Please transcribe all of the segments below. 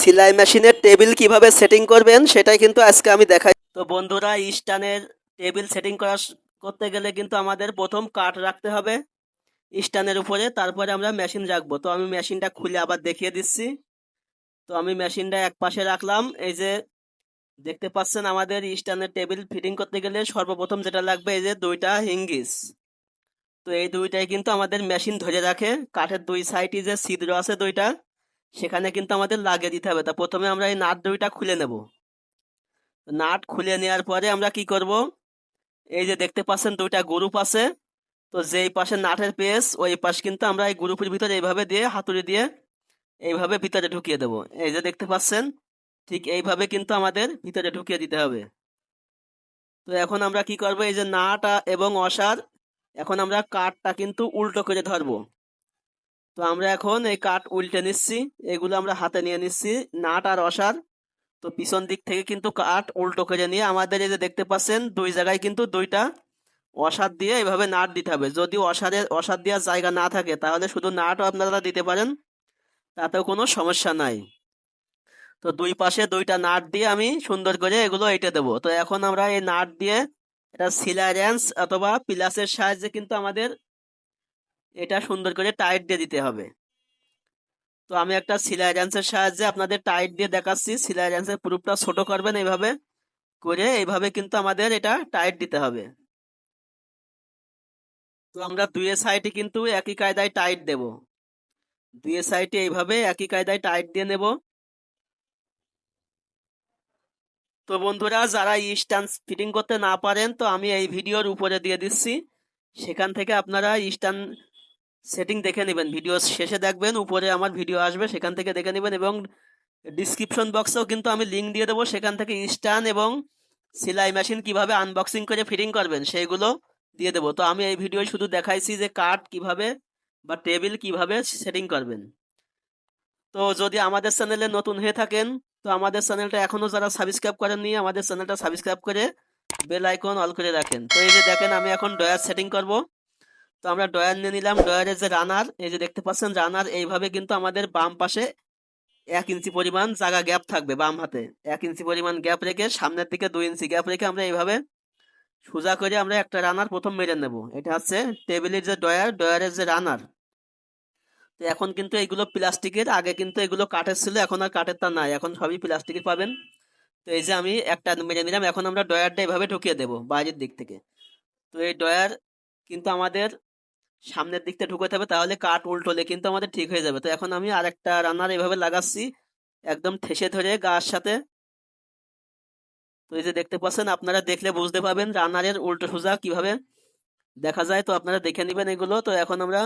সেলাই মেশিনের টেবিল কীভাবে সেটিং করবেন, সেটাই কিন্তু আজকে আমি দেখাই। তো বন্ধুরা স্ট্যান্ডের টেবিল সেটিং করা করতে গেলে কিন্তু আমাদের প্রথম কাঠ রাখতে হবে স্ট্যান্ডের উপরে, তারপরে আমরা মেশিন রাখব। তো আমি মেশিনটা খুলে আবার দেখিয়ে দিচ্ছি। তো আমি মেশিনটা এক পাশে রাখলাম। এই যে দেখতে পাচ্ছেন আমাদের স্ট্যান্ডের টেবিল ফিটিং করতে গেলে সর্বপ্রথম যেটা লাগবে, এই যে দুইটা হিঙ্গিস। তো এই দুইটাই কিন্তু আমাদের মেশিন ধরে রাখে। কাঠের দুই সাইডে যে ছিদ্র আছে দুইটা। সেখানে কিন্তু আমাদের লাগিয়ে দিতে হবে। তা প্রথমে আমরা এই নাট দুইটা খুলে নেব। নাট খুলে নেওয়ার পরে আমরা কি করব? এই যে দেখতে পাচ্ছেন দুইটা গ্রুপ আছে তো যেই পাশে নাটের পেস, ওই পাশ কিন্তু আমরা এই গ্রুপের ভিতরে এইভাবে দিয়ে, হাতুড়ি দিয়ে এইভাবে ভিতরে ঢুকিয়ে দেব। এই যে দেখতে পাচ্ছেন, ঠিক এইভাবে কিন্তু আমাদের ভিতরে ঢুকিয়ে দিতে হবে। তো এখন আমরা কি করব? এই যে নাট এবং অসার, এখন আমরা কাঠটা কিন্তু উল্টো করে ধরবো। তো আমরা এখন এই কাঠ উল্টে নিচ্ছি, এগুলো আমরা হাতে নিয়ে নিচ্ছি, নাট আর অসার। তো পিছন দিক থেকে কিন্তু কাঠ উল্টো করে নিয়ে আমাদের এই যে দেখতে পাচ্ছেন, দুই জায়গায় কিন্তু দুইটা অসার দিয়ে এইভাবে নাট দিতে হবে। যদি অসারের অসার দেওয়ার জায়গা না থাকে, তাহলে শুধু নাটও আপনারা দিতে পারেন, তাতেও কোনো সমস্যা নাই। তো দুই পাশে দুইটা নাট দিয়ে আমি সুন্দর করে এগুলো এঁটে দেবো। তো এখন আমরা এই নাট দিয়ে এটা সিলারেন্স অথবা পিলাসের সাহায্যে কিন্তু আমাদের এটা সুন্দর করে টাইট দিয়ে দিতে হবে। তো আমি একটা সিলাই সিলারেন্সের সাহায্যে আপনাদের টাইট দিয়ে দেখাচ্ছি। সিলাই সিলারেন্সের প্রুফটা ছোট করবেন এইভাবে করে, এইভাবে কিন্তু আমাদের এটা টাইট দিতে হবে। তো আমরা দুই সাইডে কিন্তু একই কায়দায় টাইট দেব। দুই সাইডে এইভাবে একই কায়দায় টাইট দিয়ে নেব। তো বন্ধুরা, যারা স্ট্যান্ড ফিটিং করতে না পারেন, তো আমি এই ভিডিওর উপরে দিয়ে দিচ্ছি। সেখান থেকে আপনারা স্ট্যান্ড সেটিং দেখে নেবেন ভিডিও শেষে দেখবেন, উপরে আমার ভিডিও আসবে, সেখান থেকে দেখে নেবেন এবং ডিসক্রিপশন বক্সেও কিন্তু আমি লিঙ্ক দিয়ে দেবো, সেখান থেকে স্ট্যান্ড এবং সেলাই মেশিন কীভাবে আনবক্সিং করে ফিটিং করবেন সেইগুলো দিয়ে দেবো। তো আমি এই ভিডিও শুধু দেখাইছি যে কাঠ কীভাবে বা টেবিল কীভাবে সেটিং করবেন। তো যদি আমাদের চ্যানেলে নতুন হয়ে থাকেন, তো আমাদের চ্যানেলটা এখনও যারা সাবস্ক্রাইব করেননি, আমাদের চ্যানেলটা সাবস্ক্রাইব করে বেল আইকন অল করে রাখেন। তো এই যে দেখেন, আমি এখন ডয়ার সেটিং করব। তো আমরা ডয়ার নিয়ে নিলাম। ডয়ারের যে রানার, এই যে দেখতে পাচ্ছেন, রানার এইভাবে কিন্তু আমাদের বাম পাশে এক ইঞ্চি পরিমাণ জায়গা গ্যাপ থাকবে বাম হাতে। এক ইঞ্চি পরিমাণ গ্যাপ রেখে সামনের দিকে দুই ইঞ্চি গ্যাপ রেখে আমরা এইভাবে সোজা করে আমরা একটা রানার প্রথম মেরে নেব। এটা হচ্ছে টেবিলের যে ডয়ার ডয়ারের যে রানার। তো এখন কিন্তু এগুলো প্লাস্টিকের, আগে কিন্তু এগুলো কাঠের ছিল, এখন আর কাঠের তা নাই। এখন সবই প্লাস্টিকের পাবেন। তো এই যে আমি একটা মেরে নিলাম, এখন আমরা ডয়ারটা এভাবে ঢুকিয়ে দেবো বাইরের দিক থেকে। তো এই ডয়ার কিন্তু আমাদের সামনের দিকটা ঢুকাতে হবে, তাহলে কাঠ উল্টোলে কিন্তু আমাদের ঠিক হয়ে যাবে। তো এখন আমি আরেকটা রান্নার এভাবে লাগাচ্ছি, একদম ঠেসে ধরে গার সাথে। তো এই যে দেখতে পাচ্ছেন, আপনারা দেখলে বুঝতে পারবেন রান্নারের উল্টো সোজা কীভাবে দেখা যায়। তো আপনারা দেখে নেবেন এগুলো। তো এখন আমরা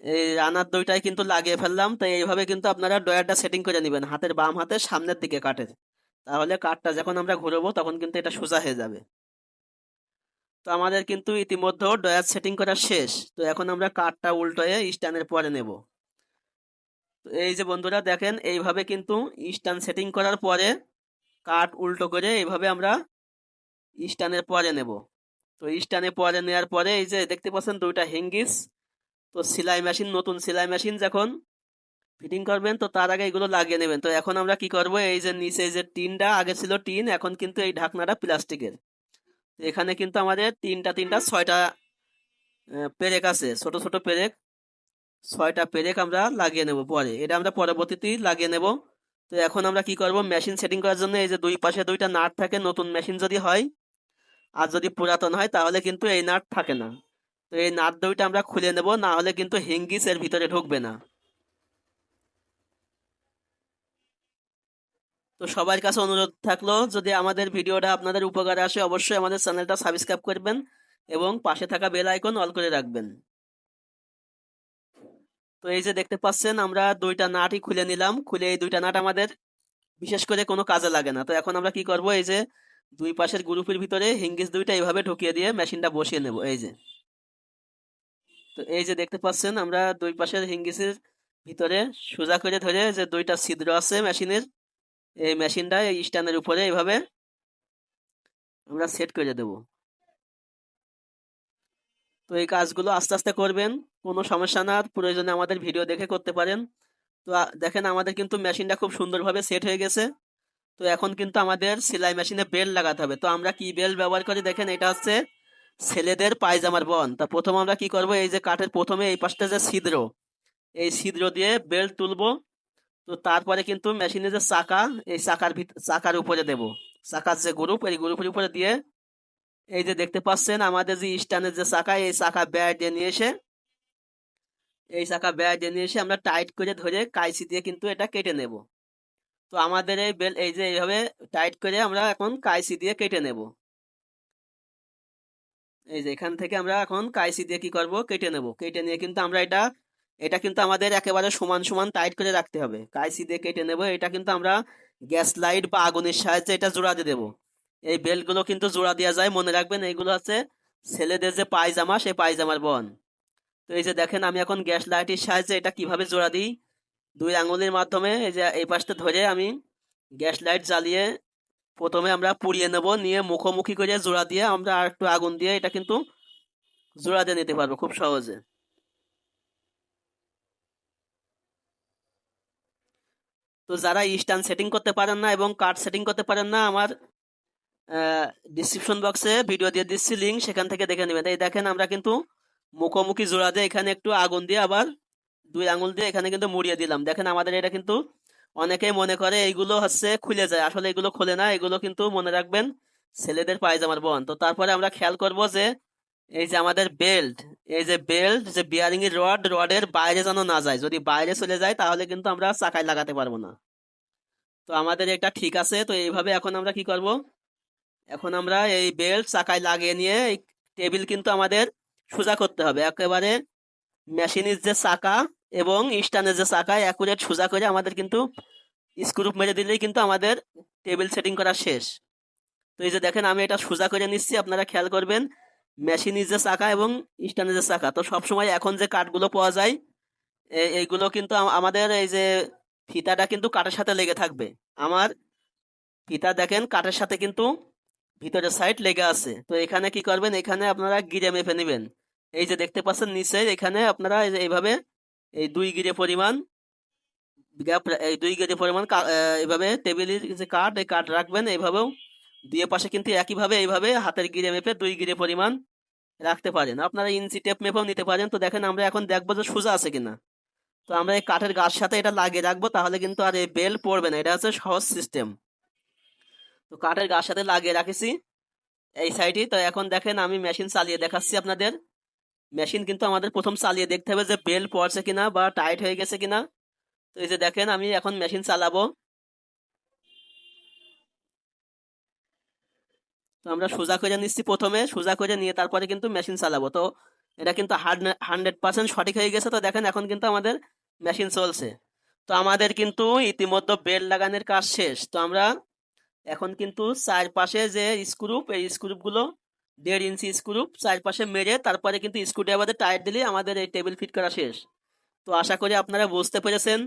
এই রানার দুইটাই কিন্তু লাগিয়ে ফেললাম। তো এইভাবে কিন্তু আপনারা ডয়ারটা সেটিং করে নেবেন, হাতের বাম হাতের সামনের দিকে কাঠের। তাহলে কাঠটা যখন আমরা ঘুরবো, তখন কিন্তু এটা সোজা হয়ে যাবে। তো আমাদের কিন্তু ইতিমধ্যে ডয়ার সেটিং করা শেষ। তো এখন আমরা কাঠটা উল্টোয়ে স্ট্যান্ডের পরে নেব। তো এই যে বন্ধুরা দেখেন, এইভাবে কিন্তু স্ট্যান্ড সেটিং করার পরে কাঠ উল্টো করে এইভাবে আমরা স্ট্যান্ডের পরে নেব। তো স্ট্যান্ডে পরে নেওয়ার পরে এই যে দেখতে পাচ্ছেন দুইটা হিঙ্গিস। তো সেলাই মেশিন, নতুন সেলাই মেশিন যখন ফিটিং করবেন, তো তার আগে এগুলো লাগিয়ে নেবেন। তো এখন আমরা কি করব, এই যে নিচে যে টিনটা, আগে ছিল টিন, এখন কিন্তু এই ঢাকনাটা প্লাস্টিকের। এখানে কিন্তু আমাদের তিনটা তিনটা, ছয়টা পেরেক আছে। ছোট ছোট পেরেক, ছয়টা পেরেক আমরা লাগিয়ে নেব পরে। এটা আমরা পরবর্তীতে লাগিয়ে নেব। তো এখন আমরা কি করব? মেশিন সেটিং করার জন্য এই যে দুই পাশে দুইটা নাট থাকে, নতুন মেশিন যদি হয় আর যদি পুরাতন হয়, তাহলে কিন্তু এই নাট থাকে না। তো এই নাট দুইটা আমরা খুলে নেব, না হলে কিন্তু হিঙ্গিস এর ভিতরে ঢুকবে না। তো সবার কাছে অনুরোধ থাকল, যদি আমাদের ভিডিওটা আপনাদের উপকারে আসে, অবশ্যই আমাদের চ্যানেলটা সাবস্ক্রাইব করবেন এবং পাশে থাকা বেল আইকন অল করে রাখবেন। তো এই যে দেখতে পাচ্ছেন, আমরা দুইটা নাটই খুলে নিলাম। খুলে এই দুইটা নাট আমাদের বিশেষ করে কোনো কাজে লাগে না। তো এখন আমরা কি করব, এই যে দুই পাশের গ্রুপের ভিতরে হিঙ্গিস দুইটা এইভাবে ঢুকিয়ে দিয়ে মেশিনটা বসিয়ে নেব, এই যে। তো এই যে দেখতে পাচ্ছেন, আমরা দুই পাশের হিঙ্গিসের ভিতরে সোজা করে ধরে যে দুইটা ছিদ্র আছে মেশিনের এই মেশিনটা এই স্ট্যান্ডের উপরে এইভাবে আমরা সেট করে দেব। তো এই কাজগুলো আস্তে আস্তে করবেন, কোনো সমস্যা না প্রয়োজনে আমাদের ভিডিও দেখে করতে পারেন। তো দেখেন আমাদের কিন্তু মেশিনটা খুব সুন্দরভাবে সেট হয়ে গেছে। তো এখন কিন্তু আমাদের সেলাই মেশিনে বেল্ট লাগাতে হবে। তো আমরা কি বেল্ট ব্যবহার করি? দেখেন এটা হচ্ছে ছেলেদের পায়জামার বন। তা প্রথম আমরা কি করব? এই যে কাঠের প্রথমে এই পাশটা যে ছিদ্র, এই ছিদ্র দিয়ে বেল্ট তুলবো। তো তারপরে কিন্তু মেশিনে যে চাকা এই চাকার চাকার উপরে দেব। চাকার যে গ্রুপ, এই গ্রুপের উপরে দিয়ে এই যে দেখতে পাচ্ছেন আমাদের যে স্ট্যান্ডের যে চাকা এই চাকা দিয়ে নিয়ে এসে, এই চাকা দিয়ে নিয়ে এসে আমরা টাইট করে ধরে কাইচি দিয়ে কিন্তু এটা কেটে নেব। তো আমাদের এই বেল এই যে এইভাবে টাইট করে আমরা এখন কাইচি দিয়ে কেটে নেব। এই যে এখান থেকে আমরা এখন কাইচি দিয়ে কি করব? কেটে নেব। কেটে নিয়ে কিন্তু আমরা এটা এটা কিন্তু আমাদের একেবারে সমান সমান টাইট করে রাখতে হবে। কাইসি দিয়ে কেটে নেব, এটা কিন্তু আমরা গ্যাস লাইট বা আগুনের সাহায্যে এটা জোড়া দিয়ে দেবো। এই বেল্টগুলো কিন্তু জোড়া দেওয়া যায়, মনে রাখবেন এইগুলো হচ্ছে ছেলেদের যে পায়জামা, সেই পায়জামার বন। তো এই যে দেখেন, আমি এখন গ্যাস লাইটের সাহায্যে এটা কীভাবে জোড়া দিই? দুই আঙুলের মাধ্যমে এই যে এই পাশটা ধরে আমি গ্যাস লাইট জ্বালিয়ে প্রথমে আমরা পুড়িয়ে নেব, নিয়ে মুখোমুখি করে জোড়া দিয়ে আমরা আর একটু আগুন দিয়ে এটা কিন্তু জোড়া দিয়ে নিতে পারব খুব সহজে। তো যারা স্ট্যান্ড সেটিং করতে পারেন না এবং কার্ড সেটিং করতে পারেন না, আমার ডিসক্রিপশন বক্সে ভিডিও দিয়ে দিচ্ছি লিঙ্ক সেখান থেকে দেখে নেবেন। এই দেখেন আমরা কিন্তু মুখোমুখি জোড়া দিয়ে এখানে একটু আগুন দিয়ে আবার দুই আঙুল দিয়ে এখানে কিন্তু মুড়িয়ে দিলাম। দেখেন আমাদের এটা কিন্তু অনেকেই মনে করে এইগুলো হচ্ছে খুলে যায়। আসলে এগুলো খোলে না, এগুলো কিন্তু মনে রাখবেন ছেলেদের পায়জামার বন তো তারপরে আমরা খেয়াল করব যে এই যে আমাদের বেল্ট এই যে বেল্ট যে বিয়ারিং এর রড রডের বাইরে যেন না যায়। যদি বাইরে চলে যায়, তাহলে কিন্তু আমরা চাকায় লাগাতে পারব না। তো আমাদের এটা ঠিক আছে। তো এইভাবে এখন আমরা কি করব? এখন আমরা এই বেল্ট চাকায় লাগিয়ে নিয়ে, এই টেবিল কিন্তু আমাদের সোজা করতে হবে। একেবারে মেশিনের যে চাকা এবং স্ট্যান্ডের যে চাকা অ্যাকুরেট সোজা করে আমাদের কিন্তু স্ক্রু মেরে দিলেই কিন্তু আমাদের টেবিল সেটিং করা শেষ। তো এই যে দেখেন, আমি এটা সোজা করে নিচ্ছি। আপনারা খেয়াল করবেন মেশিনের যে চাকা এবং স্ট্যান্ডের যে চাকা তো সবসময় এখন যে কাঠগুলো পাওয়া যায় এইগুলো কিন্তু আমাদের এই যে ফিতাটা কিন্তু কাঠের সাথে লেগে থাকবে। আমার ফিতা দেখেন কাঠের সাথে কিন্তু ভিতরের সাইড লেগে আছে। তো এখানে কি করবেন, এখানে আপনারা গিরে মেপে নেবেন। এই যে দেখতে পাচ্ছেন নিচে, এখানে আপনারা এইভাবে এই দুই গিরে পরিমাণ এই দুই গিরে পরিমাণ এইভাবে টেবিলের যে কাঠ, এই কাঠ রাখবেন। এইভাবেও দুই পাশে কিন্তু একইভাবে এইভাবে হাতের গিরে মেপে দুই গিরে পরিমাণ রাখতে পারেন। আপনারা ইঞ্চি টেপ মেপেও নিতে পারেন। তো দেখেন আমরা এখন দেখব যে সোজা আছে কিনা। তো আমরা এই কাঠের গাছ সাথে এটা লাগিয়ে রাখব, তাহলে কিন্তু আর এই বেল পড়বে না। এটা হচ্ছে সহজ সিস্টেম তো কাঠের গাছ সাথে লাগিয়ে রাখেছি এই সাইডে তো এখন দেখেন আমি মেশিন চালিয়ে দেখাচ্ছি আপনাদের। মেশিন কিন্তু আমাদের প্রথম চালিয়ে দেখতে হবে যে বেল পড়ছে কিনা বা টাইট হয়ে গেছে কিনা। তো এই যে দেখেন আমি এখন মেশিন চালাবো। তো আমরা সোজা করে নিচ্ছি প্রথমে, সোজা করে নিয়ে তারপরে কিন্তু মেশিন চালাবো। তো এটা কিন্তু হান্ড্রেড পার্সেন্ট সঠিক হয়ে গেছে তো দেখেন এখন কিন্তু আমাদের মেশিন চলছে। তো আমাদের কিন্তু ইতিমধ্যে বেল্ট লাগানোর কাজ শেষ। তো আমরা এখন কিন্তু চারপাশে যে স্ক্রুপ এই স্ক্রুপগুলো দেড় ইঞ্চি স্ক্রুপ চারপাশে মেরে তারপরে কিন্তু স্ক্রুড্রাইভারে টাইট দিলে আমাদের এই টেবিল ফিট করা শেষ। তো আশা করি আপনারা বুঝতে পেরেছেন।